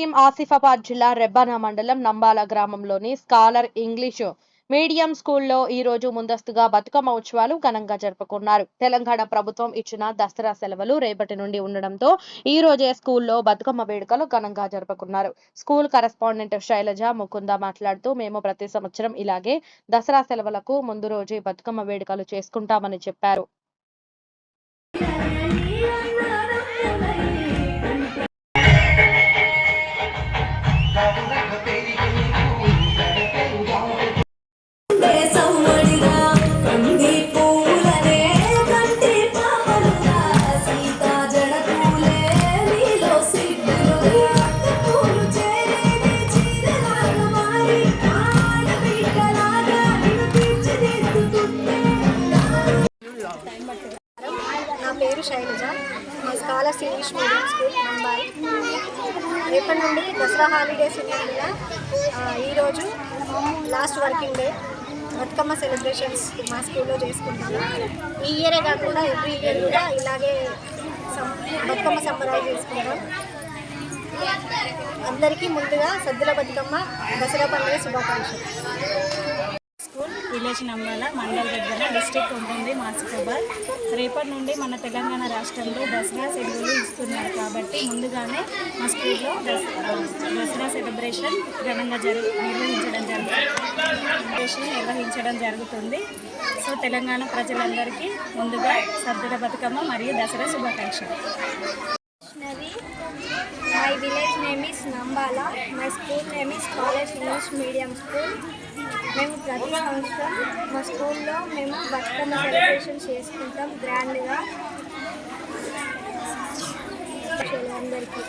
భీం ఆసిఫాబాద్ జిల్లా రెబ్బాన మండలం నంబాల గ్రామంలోని స్కాలర్ ఇంగ్లీషు మీడియం స్కూల్లో ఈ రోజు ముందస్తుగా బతుకమ్మ ఉత్సవాలు ఘనంగా జరుపుకున్నారు. తెలంగాణ ప్రభుత్వం ఇచ్చిన దసరా సెలవులు రేపటి నుండి ఉండడంతో ఈ రోజే స్కూల్లో బతుకమ్మ వేడుకలు ఘనంగా జరుపుకున్నారు. స్కూల్ కరెస్పాండెంట్ శైలజ ముకుంద మాట్లాడుతూ మేము ప్రతి సంవత్సరం ఇలాగే దసరా సెలవులకు ముందు రోజే బతుకమ్మ వేడుకలు చేసుకుంటామని చెప్పారు. పేరు శైలజ. మా స్కాలర్స్ ఇంగ్లీష్ మీడియం స్కూల్ నంబాయి రేపటి నుండి దసరా హాలిడేస్ ఉన్నందున ఈరోజు last working day. Bathukamma celebrations మా స్కూల్లో చేసుకుంటాము. ఈ ఇయరే కాకుండా ఎవ్రీ ఇయర్ కూడా ఇలాగే సం- బతుకమ్మ సంబరాలు చేసుకుంటాం. అందరికీ ముందుగా సద్దుల బతుకమ్మ దసరా పండుగ శుభాకాంక్షలు. విలేజ్ నంబాల మండల్ దగ్గర డిస్టిక్ ఉంటుంది మాసిఫాబాద్ రేపటి నుండి మన తెలంగాణ రాష్ట్రంలో దసరా సెలవులు ఇస్తున్నారు కాబట్టి ముందుగానే మా స్కూల్లో దసరా సెలబ్రేషన్ ఘనంగా జరు నిర్వహించడం జరుగుతుంది. నిర్వహించడం జరుగుతుంది. సో తెలంగాణ ప్రజలందరికీ ముందుగా సర్దుల బతుకమ్మ మరియు దసరా శుభాకాంక్షలు. Dictionary my village name is Nambala my school name is college English medium school మేము ప్రతి సంవత్సరం మా స్కూల్లో మేము బతుకమ్మ సెలబ్రేషన్ చేసుకుంటాం గ్రాండ్గా. అందరికీ.